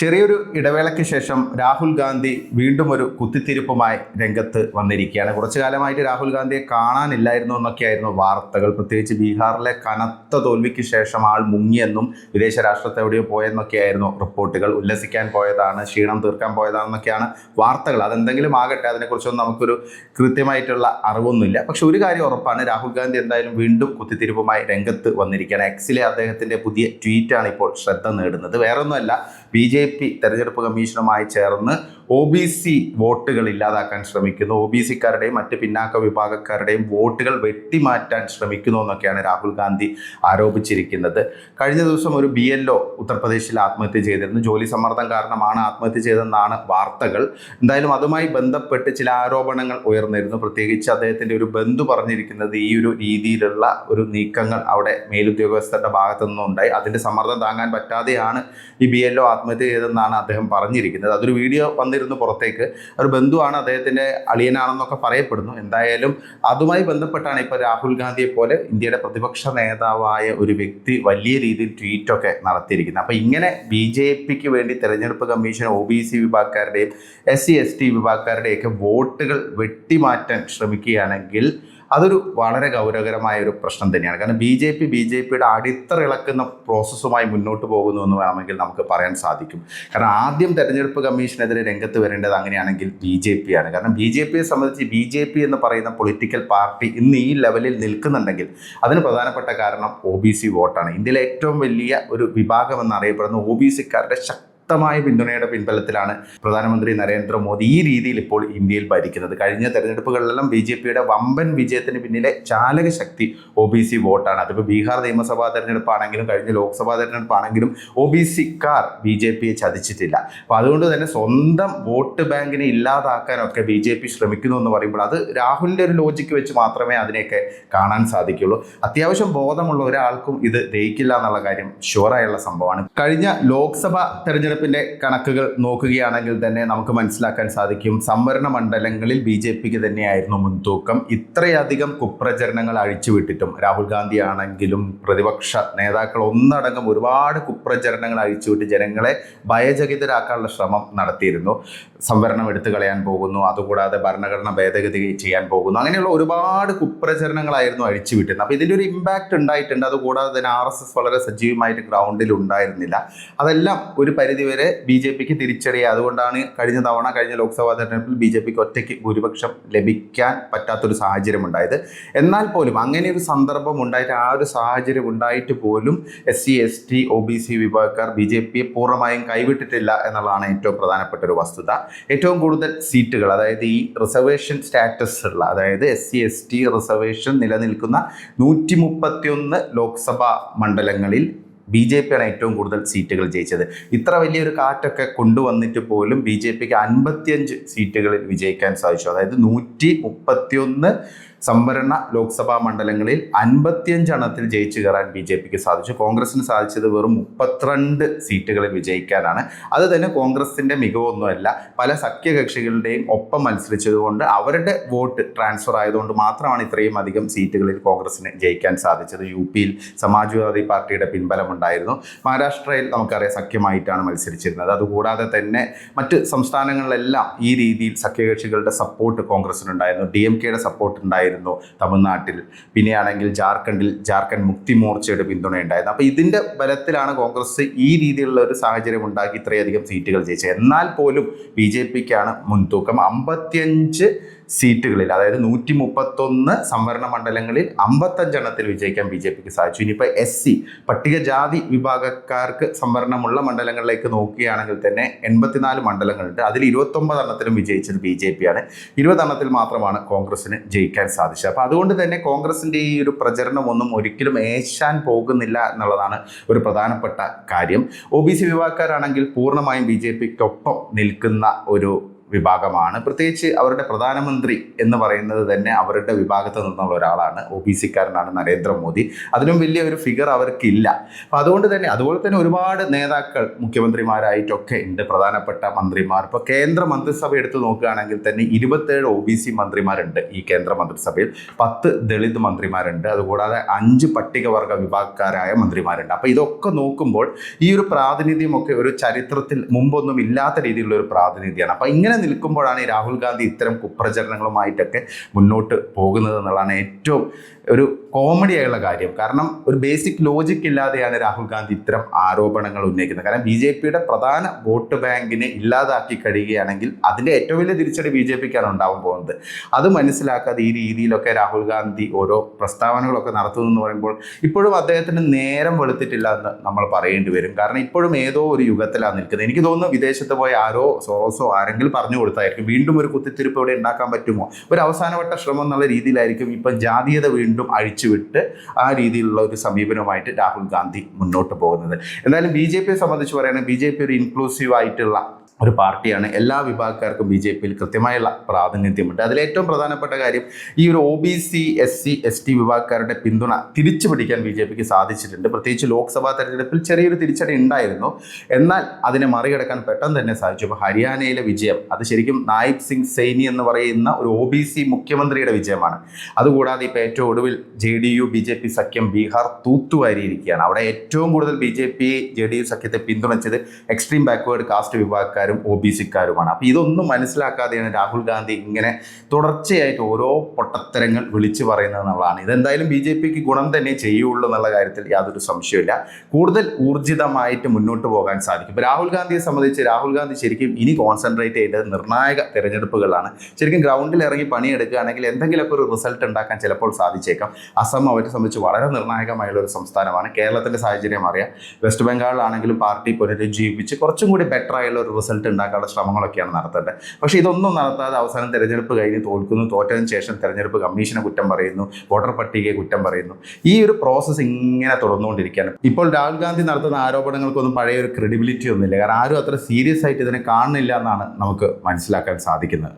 ചെറിയൊരു ഇടവേളയ്ക്ക് ശേഷം രാഹുൽ ഗാന്ധി വീണ്ടും ഒരു കുത്തിത്തിരിപ്പുമായി രംഗത്ത് വന്നിരിക്കുകയാണ്. കുറച്ചു കാലമായിട്ട് രാഹുൽ ഗാന്ധിയെ കാണാനില്ലായിരുന്നു എന്നൊക്കെയായിരുന്നു വാർത്തകൾ. പ്രത്യേകിച്ച് ബീഹാറിലെ കനത്ത തോൽവിക്ക് ശേഷം ആൾ മുങ്ങിയെന്നും വിദേശ രാഷ്ട്രത്തെ എവിടെയോ പോയെന്നൊക്കെയായിരുന്നു റിപ്പോർട്ടുകൾ. ഉല്ലസിക്കാൻ പോയതാണ് ക്ഷീണം തീർക്കാൻ പോയതാണെന്നൊക്കെയാണ് വാർത്തകൾ. അതെന്തെങ്കിലും ആകട്ടെ അതിനെക്കുറിച്ചൊന്നും നമുക്കൊരു കൃത്യമായിട്ടുള്ള അറിവൊന്നുമില്ല. പക്ഷെ ഒരു കാര്യം ഉറപ്പാണ് രാഹുൽ ഗാന്ധി എന്തായാലും വീണ്ടും കുത്തിത്തിരിപ്പുമായി രംഗത്ത് വന്നിരിക്കുകയാണ്. എക്സിലെ അദ്ദേഹത്തിന്റെ പുതിയ ട്വീറ്റാണ് ഇപ്പോൾ ശ്രദ്ധ നേടുന്നത്. വേറൊന്നുമല്ല ബി ജെ പി തെരഞ്ഞെടുപ്പ് കമ്മീഷനുമായി ചേർന്ന് ഒ ബി സി വോട്ടുകൾ ഇല്ലാതാക്കാൻ ശ്രമിക്കുന്നു. ഒ ബി സിക്കാരുടെയും മറ്റ് പിന്നാക്ക വിഭാഗക്കാരുടെയും വോട്ടുകൾ വെട്ടിമാറ്റാൻ ശ്രമിക്കുന്നു എന്നൊക്കെയാണ് രാഹുൽ ഗാന്ധി ആരോപിച്ചിരിക്കുന്നത്. കഴിഞ്ഞ ദിവസം ഒരു ബി എൽ ഒ ഉത്തർപ്രദേശിൽ ആത്മഹത്യ ചെയ്തിരുന്നു. ജോലി സമ്മർദ്ദം കാരണമാണ് ആത്മഹത്യ ചെയ്തതെന്നാണ് വാർത്തകൾ. എന്തായാലും അതുമായി ബന്ധപ്പെട്ട് ചില ആരോപണങ്ങൾ ഉയർന്നിരുന്നു. പ്രത്യേകിച്ച് അദ്ദേഹത്തിന്റെ ഒരു ബന്ധു പറഞ്ഞിരിക്കുന്നത് ഈ ഒരു രീതിയിലുള്ള ഒരു നീക്കങ്ങൾ അവിടെ മേലുദ്യോഗസ്ഥരുടെ ഭാഗത്തു നിന്നുണ്ടായി. അതിന്റെ സമ്മർദ്ദം താങ്ങാൻ പറ്റാതെയാണ് ഈ ബി എൽ ഒ ആത്മഹത്യ ചെയ്തതെന്നാണ് അദ്ദേഹം പറഞ്ഞിരിക്കുന്നത്. അതൊരു വീഡിയോ വന്നിരുന്നു പുറത്തേക്ക്. ഒരു ബന്ധുവാണ് അദ്ദേഹത്തിന്റെ അളിയനാണെന്നൊക്കെ പറയപ്പെടുന്നു. എന്തായാലും അതുമായി ബന്ധപ്പെട്ടാണ് ഇപ്പോൾ രാഹുൽ ഗാന്ധിയെ പോലെ ഇന്ത്യയുടെ പ്രതിപക്ഷ നേതാവായ ഒരു വ്യക്തി വലിയ രീതിയിൽ ട്വീറ്റൊക്കെ നടത്തിയിരിക്കുന്നത്. അപ്പോൾ ഇങ്ങനെ ബി ജെ പിക്ക് വേണ്ടി തെരഞ്ഞെടുപ്പ് കമ്മീഷൻ ഒ ബി സി വിഭാഗക്കാരുടെയും എസ് സി എസ് ടി വിഭാഗക്കാരുടെയൊക്കെ വോട്ടുകൾ വെട്ടിമാറ്റാൻ ശ്രമിക്കുകയാണെങ്കിൽ അതൊരു വളരെ ഗൗരവകരമായ ഒരു പ്രശ്നം തന്നെയാണ്. കാരണം B J P B J പിയുടെ അടിത്തറ ഇളക്കുന്ന പ്രോസസ്സുമായി മുന്നോട്ട് പോകുന്നു എന്ന് വേണമെങ്കിൽ നമുക്ക് പറയാൻ സാധിക്കും. കാരണം ആദ്യം തെരഞ്ഞെടുപ്പ് കമ്മീഷനെതിരെ രംഗത്ത് വരേണ്ടത് അങ്ങനെയാണെങ്കിൽ ബി ജെ പി ആണ്. കാരണം ബി ജെ പിയെ സംബന്ധിച്ച് ബി ജെ പി എന്ന് പറയുന്ന പൊളിറ്റിക്കൽ പാർട്ടി ഇന്ന് ഈ ലെവലിൽ നിൽക്കുന്നുണ്ടെങ്കിൽ അതിന് പ്രധാനപ്പെട്ട കാരണം ഒ ബി സി വോട്ടാണ്. ഇന്ത്യയിലെ ഏറ്റവും വലിയ ഒരു വിഭാഗം എന്നറിയപ്പെടുന്ന ഒ ബി സിക്കാരുടെ ശക്തി ശക്തമായ പിന്തുണയുടെ പിൻബലത്തിലാണ് പ്രധാനമന്ത്രി നരേന്ദ്രമോദി ഈ രീതിയിൽ ഇപ്പോൾ ഇന്ത്യയിൽ ഭരിക്കുന്നത്. കഴിഞ്ഞ തെരഞ്ഞെടുപ്പുകളിലെല്ലാം ബി ജെ പിയുടെ വമ്പൻ വിജയത്തിന് പിന്നിലെ ചാലക ശക്തി ഒ ബി സി വോട്ടാണ്. അതിപ്പോൾ ബീഹാർ നിയമസഭാ തെരഞ്ഞെടുപ്പാണെങ്കിലും കഴിഞ്ഞ ലോക്സഭാ തെരഞ്ഞെടുപ്പാണെങ്കിലും ഒ ബി സിക്കാർ ബി ജെ പിയെ ചതിച്ചിട്ടില്ല. അപ്പോൾ അതുകൊണ്ട് തന്നെ സ്വന്തം വോട്ട് ബാങ്കിനെ ഇല്ലാതാക്കാനൊക്കെ ബി ജെ പി ശ്രമിക്കുന്നു എന്ന് പറയുമ്പോൾ അത് രാഹുലിന്റെ ഒരു ലോജിക്ക് വെച്ച് മാത്രമേ അതിനെയൊക്കെ കാണാൻ സാധിക്കുള്ളൂ. അത്യാവശ്യം ബോധമുള്ള ഒരാൾക്കും ഇത് ദയിക്കില്ല എന്നുള്ള കാര്യം ഷുവറായുള്ള സംഭവമാണ്. കഴിഞ്ഞ ലോക്സഭാ തെരഞ്ഞെടുപ്പ് തെരഞ്ഞെടുപ്പിന്റെ കണക്കുകൾ നോക്കുകയാണെങ്കിൽ തന്നെ നമുക്ക് മനസ്സിലാക്കാൻ സാധിക്കും. സംവരണ മണ്ഡലങ്ങളിൽ ബി ജെ പിക്ക് തന്നെയായിരുന്നു മുൻതൂക്കം. ഇത്രയധികം കുപ്രചരണങ്ങൾ അഴിച്ചുവിട്ടിട്ടും രാഹുൽ ഗാന്ധി ആണെങ്കിലും പ്രതിപക്ഷ നേതാക്കൾ ഒന്നടങ്കം ഒരുപാട് കുപ്രചരണങ്ങൾ അഴിച്ചുവിട്ട് ജനങ്ങളെ ഭയചകിതരാക്കാനുള്ള ശ്രമം നടത്തിയിരുന്നു. സംവരണം എടുത്തു കളയാൻ പോകുന്നു. അതുകൂടാതെ ഭരണഘടന ഭേദഗതി ചെയ്യാൻ പോകുന്നു. അങ്ങനെയുള്ള ഒരുപാട് കുപ്രചരണങ്ങളായിരുന്നു അഴിച്ചുവിട്ടിരുന്നത്. അപ്പോൾ ഇതിന്റെ ഒരു ഇമ്പാക്റ്റ് ഉണ്ടായിട്ടുണ്ട്. അതുകൂടാതെ തന്നെ ആർ വളരെ സജീവമായിട്ട് ഗ്രൗണ്ടിൽ ഉണ്ടായിരുന്നില്ല. അതെല്ലാം ഒരു പരിധി വരെ ബി ജെ പിക്ക് തിരിച്ചടിയായി അതുകൊണ്ടാണ് കഴിഞ്ഞ തവണ കഴിഞ്ഞ ലോക്സഭാ തെരഞ്ഞെടുപ്പിൽ ബി ജെ പിക്ക് ഒറ്റയ്ക്ക് ഭൂരിപക്ഷം ലഭിക്കാൻ പറ്റാത്തൊരു സാഹചര്യം ഉണ്ടായത് എന്നാൽ പോലും അങ്ങനെ ഒരു സന്ദർഭം ഉണ്ടായിട്ട് ആ ഒരു സാഹചര്യം ഉണ്ടായിട്ട് പോലും S C S T O B C വിഭാഗക്കാർ ബി ജെ പിയെ പൂർണമായും കൈവിട്ടിട്ടില്ല എന്നുള്ളതാണ് ഏറ്റവും പ്രധാനപ്പെട്ട ഒരു വസ്തുത. ഏറ്റവും കൂടുതൽ സീറ്റുകൾ അതായത് ഈ റിസർവേഷൻ സ്റ്റാറ്റസ് ഉള്ള അതായത് S C S T reservation നിലനിൽക്കുന്ന നൂറ്റി മുപ്പത്തിയൊന്ന് ലോക്സഭാ മണ്ഡലങ്ങളിൽ ബി ജെ പിയാണ് ഏറ്റവും കൂടുതൽ സീറ്റുകൾ ജയിച്ചത്. ഇത്ര വലിയൊരു കാറ്റൊക്കെ കൊണ്ടുവന്നിട്ട് പോലും ബി ജെ പിക്ക് അൻപത്തിയഞ്ച് സീറ്റുകളിൽ വിജയിക്കാൻ സാധിച്ചു. അതായത് നൂറ്റി മുപ്പത്തിയൊന്ന് സംവരണ ലോക്സഭാ മണ്ഡലങ്ങളിൽ അൻപത്തിയഞ്ചെണ്ണത്തിൽ ജയിച്ചു കയറാൻ ബി ജെ പിക്ക് സാധിച്ചു. കോൺഗ്രസിന് സാധിച്ചത് വെറും മുപ്പത്തിരണ്ട് സീറ്റുകളിൽ വിജയിക്കാനാണ്. അത് തന്നെ കോൺഗ്രസിന്റെ മികവൊന്നുമല്ല. പല സഖ്യകക്ഷികളുടെയും ഒപ്പം മത്സരിച്ചതുകൊണ്ട് അവരുടെ വോട്ട് ട്രാൻസ്ഫർ ആയതുകൊണ്ട് മാത്രമാണ് ഇത്രയും അധികം സീറ്റുകളിൽ കോൺഗ്രസിന് ജയിക്കാൻ സാധിച്ചത്. യു പിയിൽ സമാജ്വാദി പാർട്ടിയുടെ പിൻബലമുണ്ടായിരുന്നു. മഹാരാഷ്ട്രയിൽ നമുക്കറിയാം സഖ്യമായിട്ടാണ് മത്സരിച്ചിരുന്നത്. അതുകൂടാതെ തന്നെ മറ്റ് സംസ്ഥാനങ്ങളിലെല്ലാം ഈ രീതിയിൽ സഖ്യകക്ഷികളുടെ സപ്പോർട്ട് കോൺഗ്രസിനുണ്ടായിരുന്നു. ഡി എം കെയുടെ സപ്പോർട്ട് ഉണ്ടായിരുന്നു. തമിഴ്നാട്ടിൽ. പിന്നെയാണെങ്കിൽ ജാർഖണ്ഡിൽ ജാർഖണ്ഡ് മുക്തി മോർച്ചയുടെ പിന്തുണയുണ്ടായിരുന്നു അപ്പോൾ ഇതിന്റെ ബലത്തിലാണ് കോൺഗ്രസ് ഈ രീതിയിലുള്ള ഒരു സാഹചര്യം ഉണ്ടാക്കി ഇത്രയധികം സീറ്റുകൾ ജയിച്ചത്. എന്നാൽ പോലും ബി ജെ പിക്കാണ് മുൻതൂക്കം. അമ്പത്തിയഞ്ച് സീറ്റുകളിൽ അതായത് നൂറ്റി മുപ്പത്തൊന്ന് സംവരണ മണ്ഡലങ്ങളിൽ അമ്പത്തഞ്ചെണ്ണത്തിൽ വിജയിക്കാൻ ബി ജെ പിക്ക് സാധിച്ചു. ഇനിയിപ്പോൾ എസ് സി പട്ടികജാതി വിഭാഗക്കാർക്ക് സംവരണമുള്ള മണ്ഡലങ്ങളിലേക്ക് നോക്കുകയാണെങ്കിൽ തന്നെ എൺപത്തിനാല് മണ്ഡലങ്ങളുണ്ട്. അതിൽ ഇരുപത്തൊമ്പത് എണ്ണത്തിലും വിജയിച്ചത് ബി ജെ പി ആണ് ഇരുപതെണ്ണത്തിൽ മാത്രമാണ് കോൺഗ്രസിന് ജയിക്കാൻ സാധിച്ചത്. അപ്പോൾ അതുകൊണ്ട് തന്നെ കോൺഗ്രസിന്റെ ഈ ഒരു പ്രചരണമൊന്നും ഒരിക്കലും ഏശാൻ പോകുന്നില്ല എന്നുള്ളതാണ് ഒരു പ്രധാനപ്പെട്ട കാര്യം. ഒ ബി സി വിഭാഗക്കാരാണെങ്കിൽ പൂർണമായും ബി ജെ പിക്കൊപ്പം നിൽക്കുന്ന ഒരു വിഭാഗമാണ്. പ്രത്യേകിച്ച് അവരുടെ പ്രധാനമന്ത്രി എന്ന് പറയുന്നത് തന്നെ അവരുടെ വിഭാഗത്ത് നിന്നുള്ള ഒരാളാണ്. ഒ ബി സിക്കാരനാണ് നരേന്ദ്രമോദി. അതിനും വലിയ ഒരു ഫിഗർ അവർക്കില്ല. അപ്പം അതുകൊണ്ട് തന്നെ അതുപോലെ തന്നെ ഒരുപാട് നേതാക്കൾ മുഖ്യമന്ത്രിമാരായിട്ടൊക്കെ ഉണ്ട്. പ്രധാനപ്പെട്ട മന്ത്രിമാർ. ഇപ്പോൾ കേന്ദ്ര മന്ത്രിസഭ എടുത്ത് നോക്കുകയാണെങ്കിൽ തന്നെ ഇരുപത്തേഴ് ഒ ബി സി മന്ത്രിമാരുണ്ട് ഈ കേന്ദ്ര മന്ത്രിസഭയിൽ. പത്ത് ദളിത് മന്ത്രിമാരുണ്ട്. അതുകൂടാതെ അഞ്ച് പട്ടികവർഗ വിഭാഗക്കാരായ മന്ത്രിമാരുണ്ട്. അപ്പോൾ ഇതൊക്കെ നോക്കുമ്പോൾ ഈ ഒരു പ്രാതിനിധ്യമൊക്കെ ഒരു ചരിത്രത്തിൽ മുമ്പൊന്നും ഇല്ലാത്ത രീതിയിലുള്ള ഒരു പ്രാതിനിധ്യമാണ്. അപ്പോൾ ഇങ്ങനെ നിൽക്കുമ്പോഴാണ് ഈ രാഹുൽ ഗാന്ധി ഇത്തരം കുപ്രചരണങ്ങളുമായിട്ടൊക്കെ മുന്നോട്ട് പോകുന്നത് എന്നുള്ളതാണ് ഏറ്റവും ഒരു കോമഡി ആയുള്ള കാര്യം. കാരണം ഒരു ബേസിക് ലോജിക് ഇല്ലാതെയാണ് രാഹുൽ ഗാന്ധി ഇത്തരം ആരോപണങ്ങൾ ഉന്നയിക്കുന്നത്. കാരണം ബി ജെ പിയുടെ പ്രധാന വോട്ട് ബാങ്കിനെ ഇല്ലാതാക്കി കഴിയുകയാണെങ്കിൽ അതിന്റെ ഏറ്റവും വലിയ തിരിച്ചടി ബി ജെ പിക്കാണ് ഉണ്ടാവാൻ പോകുന്നത്. അത് മനസ്സിലാക്കാതെ ഈ രീതിയിലൊക്കെ രാഹുൽ ഗാന്ധി ഓരോ പ്രസ്താവനകളൊക്കെ നടത്തുന്നു എന്ന് പറയുമ്പോൾ ഇപ്പോഴും അദ്ദേഹത്തിന് നേരം വെളുത്തിട്ടില്ല എന്ന് നമ്മൾ പറയേണ്ടി വരും. കാരണം ഇപ്പോഴും ഏതോ ഒരു യുഗത്തിലാണ് നിൽക്കുന്നത്. എനിക്ക് തോന്നുന്നു വിദേശത്ത് പോയ ആരോ സോറോസോ ആരെങ്കിലും പറഞ്ഞു കൊടുത്തായിരിക്കും. വീണ്ടും ഒരു കുത്തിത്തിരിപ്പ് ഇവിടെ ഉണ്ടാക്കാൻ പറ്റുമോ? ഒരു അവസാനവട്ട ശ്രമം എന്നുള്ള രീതിയിലായിരിക്കും ഇപ്പം ജാതീയത വീണ്ടും അഴിച്ചുവിട്ട് ആ രീതിയിലുള്ള ഒരു സമീപനവുമായിട്ട് രാഹുൽ ഗാന്ധി മുന്നോട്ട് പോകുന്നത്. എന്തായാലും ബി ജെ പിയെ സംബന്ധിച്ച് പറയുകയാണെങ്കിൽ ബി ജെ പി ഒരു ഇൻക്ലൂസീവ് ആയിട്ടുള്ള ഒരു പാർട്ടിയാണ്. എല്ലാ വിഭാഗക്കാർക്കും ബി ജെ പിയിൽ കൃത്യമായുള്ള പ്രാതിനിധ്യമുണ്ട്. അതിലേറ്റവും പ്രധാനപ്പെട്ട കാര്യം ഈ ഒരു O B C S C S T വിഭാഗക്കാരുടെ പിന്തുണ തിരിച്ചു പിടിക്കാൻ ബി ജെ പിക്ക് സാധിച്ചിട്ടുണ്ട്. പ്രത്യേകിച്ച് ലോക്സഭാ തെരഞ്ഞെടുപ്പിൽ ചെറിയൊരു തിരിച്ചടി ഉണ്ടായിരുന്നു. എന്നാൽ അതിനെ മറികടക്കാൻ പെട്ടെന്ന് തന്നെ സാധിച്ചു. അപ്പോൾ ഹരിയാനയിലെ വിജയം അത് ശരിക്കും നായിബ് സിംഗ് സൈനി എന്ന് പറയുന്ന ഒരു ഒ ബി സി മുഖ്യമന്ത്രിയുടെ വിജയമാണ്. അതുകൂടാതെ ഇപ്പോൾ ഏറ്റവും ഒടുവിൽ J D U B J P സഖ്യം ബീഹാർ തൂത്തുവാരിയിരിക്കുകയാണ്. അവിടെ ഏറ്റവും കൂടുതൽ B J P J D U സഖ്യത്തെ പിന്തുണച്ചത് എക്സ്ട്രീം ബാക്ക്വേർഡ് കാസ്റ്റ് വിഭാഗക്കാരും ഒ ബി സിക്കാരുമാണ്. അപ്പോൾ ഇതൊന്നും മനസ്സിലാക്കാതെയാണ് രാഹുൽ ഗാന്ധി ഇങ്ങനെ തുടർച്ചയായിട്ട് ഓരോ പൊട്ടത്തരങ്ങൾ വിളിച്ചു പറയുന്നത് എന്നുള്ളതാണ്. ഇതെന്തായാലും ബി ജെ പിക്ക് ഗുണം തന്നെ ചെയ്യുള്ളൂ എന്നുള്ള കാര്യത്തിൽ യാതൊരു സംശയമില്ല കൂടുതൽ ഊർജിതമായിട്ട് മുന്നോട്ട് പോകാൻ സാധിക്കും. ഇപ്പോൾ രാഹുൽ ഗാന്ധിയെ സംബന്ധിച്ച് രാഹുൽ ഗാന്ധി ശരിക്കും ഇനി കോൺസെൻട്രേറ്റ് ചെയ്യേണ്ടത് നിർണായക തിരഞ്ഞെടുപ്പുകളാണ്. ശരിക്കും ഗ്രൗണ്ടിൽ ഇറങ്ങി പണിയെടുക്കുകയാണെങ്കിൽ എന്തെങ്കിലുമൊക്കെ ഒരു റിസൾട്ട് ഉണ്ടാക്കാൻ ചിലപ്പോൾ സാധിച്ചേക്കാം. അസം അവരെ സംബന്ധിച്ച് വളരെ നിർണായകമായുള്ള ഒരു സംസ്ഥാനമാണ്. കേരളത്തിന്റെ സാഹചര്യം അറിയാം. വെസ്റ്റ് ബംഗാളിലാണെങ്കിലും പാർട്ടി പുനരുജ്ജീവിപ്പിച്ച് കുറച്ചും കൂടി ബെറ്റർ ആയുള്ള ഒരു റിസൾട്ട് ഉണ്ടാക്കാനുള്ള ശ്രമങ്ങളൊക്കെയാണ് നടത്തേണ്ടത്. പക്ഷേ ഇതൊന്നും നടത്താതെ അവസാനം തെരഞ്ഞെടുപ്പ് കഴിഞ്ഞ് തോൽക്കുന്നു. തോറ്റതിന് ശേഷം തെരഞ്ഞെടുപ്പ് കമ്മീഷനെ കുറ്റം പറയുന്നു. വോട്ടർ പട്ടികയെ കുറ്റം പറയുന്നു. ഈ ഒരു പ്രോസസ്സ് ഇങ്ങനെ തുടർന്നുകൊണ്ടിരിക്കുകയാണ്. ഇപ്പോൾ രാഹുൽ ഗാന്ധി നടത്തുന്ന ആരോപണങ്ങൾക്കൊന്നും പഴയ ഒരു ക്രെഡിബിലിറ്റി ഒന്നുമില്ല. കാരണം ആരും അത്ര സീരിയസ് ആയിട്ട് ഇതിനെ കാണുന്നില്ല എന്നാണ് നമുക്ക് മനസ്സിലാക്കാൻ സാധിക്കുന്നത്.